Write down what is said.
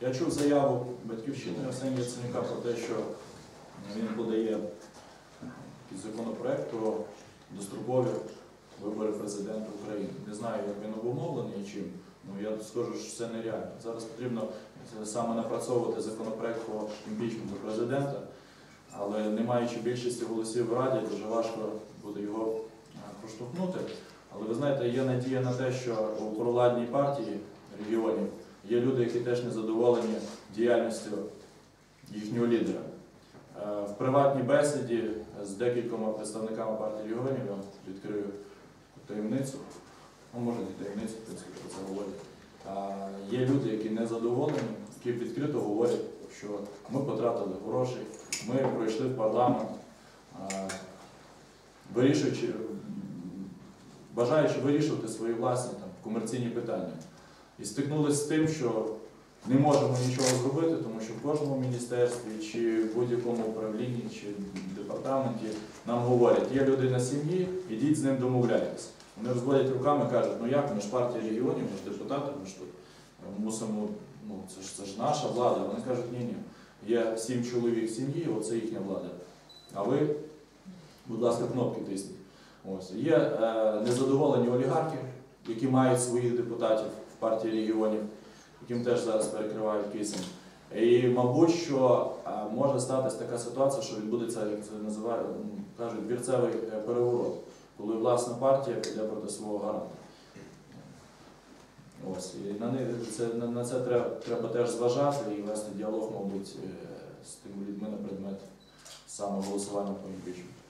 Я чув заяву батьківщини Арсенія Яценюка про те, що він подає якийсь законопроект про дострокові вибори президента України. Не знаю, як він обумовлений чим. Ну я скажу, що це нереально. Зараз потрібно саме напрацьовувати законопроект по імпічменту президента, але не маючи більшості голосів в Раді, дуже важко буде його проштовхнути. Але ви знаєте, є надія на те, що у провладній партії регіонів є люди, які теж не задоволені діяльністю їхнього лідера. Е, В приватній бесіді з декількома представниками партії регіонів я відкрию таємницю. Ну, може, не таємницю, в принципі, про це говорять. Є люди, які не задоволені, які відкрито говорять, що ми потратили гроші, ми пройшли в парламент, вирішуючи, бажаючи вирішувати свої власні там, комерційні питання. І стикнулися з тим, що не можемо нічого зробити, тому що в кожному міністерстві чи в будь-якому управлінні чи департаменті нам говорять, є людина сім'ї, ідіть з ним домовляйтесь. Вони розводять руками, кажуть, ну як, ми ж партія регіонів, ми ж депутати, ми ж тут е, мусимо, ну це ж це ж наша влада. Вони кажуть, ні, ні, є сім чоловік сім'ї, оце їхня влада. А ви, будь ласка, кнопки тисніть. Ось є е, незадоволені олігархи, які мають своїх депутатів партії регіонів, яким теж зараз перекривають кисень. І, мабуть, що може статися така ситуація, що відбудеться, як це називають, кажуть, двірцевий е, переворот, коли власна партія піде проти свого гаранта. Ось, і на, це, на це треба, треба теж зважати і вести діалог, мабуть, е, з тими людьми на предмет саме голосування по імпічменту.